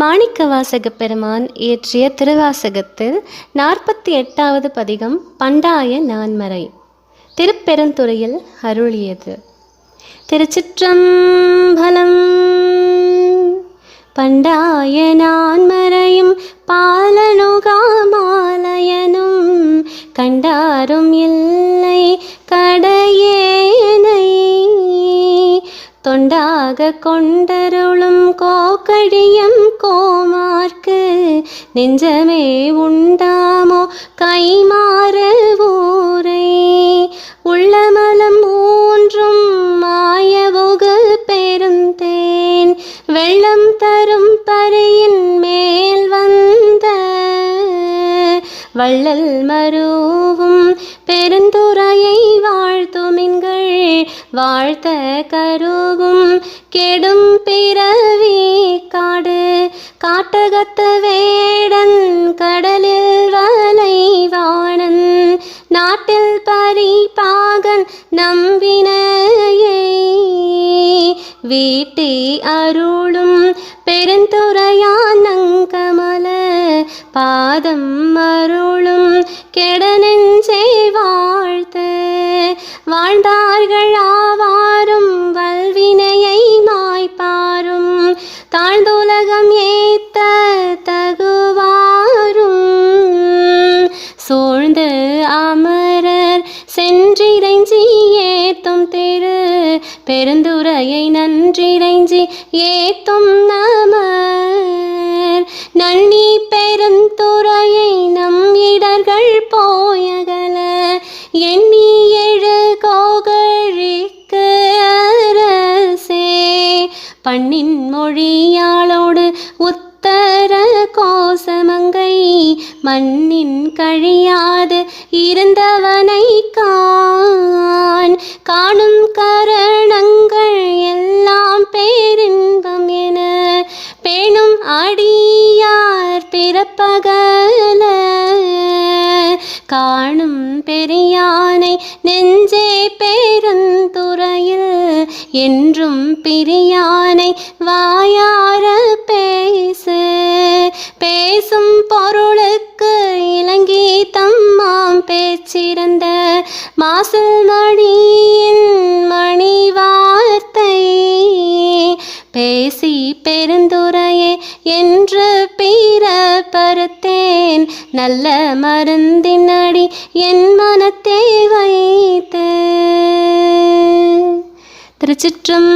மாணிக்கவாசக பெருமான் இயற்றிய திருவாசகத்தில் நாற்பத்தி எட்டாவது பதிகம் பண்டாய நான்மறை. திருப்பெருந்துறையில் அருளியது. திருச்சிற்றம்பலம் பண்டாய நான்மறையும் பாலனுகாமாலயனும் கண்டாரும் இல்லை கடையே தொண்டாக கொண்டருளும் கோக்கடியம் கோமார்க்கு நெஞ்சமே உண்டாமோ? கைமாறு ஊரை உள்ளமலம் ஊன்றும் மாயவுகு பெருந்தேன். வெள்ளம் தரும் பறையின் மேல் வந்த வள்ளல் மருவும் பெருந்துறையை வாழ்த்துமின்கள் வாழ்த்த கருவும் கெடும் பிறவி காடு. காட்டகத்த வேடன் கடலில் வலைவாணன் நாட்டில் பரிபாகன் நம்பினையை. வீட்டி அருளும் பெருந்துறையான் நங்கமல. பாதம் அருளும் சென்றிறைஞ்சி ஏத்தும் திரு பெருந்துரையை நன்றிறைஞ்சி ஏத்தும் நமர். நன்னி பெருந்துரையை நம் இடர்கள் போயகல எண்ணி எழு கோகழிக்கு அரசே. பண்ணின் மொழியாளோடு உத் உத்தர கோசமங்கை மண்ணின் கழியாது இருந்தவனை கான் காணும் கரணங்கள் எல்லாம் பேரின்பம் என பேணும் அடியார் பிறப்பகல. காணும் பெரியானை நெஞ்சே பேருந்துறையில் என்றும் பிரியானை வாயார மாசல் மணி வார்த்தை பேசி பெருந்துரையே என்று பீர பருத்தேன். நல்ல மருந்தினடி என் மனத்தை வைத்து. திருச்சிற்றும்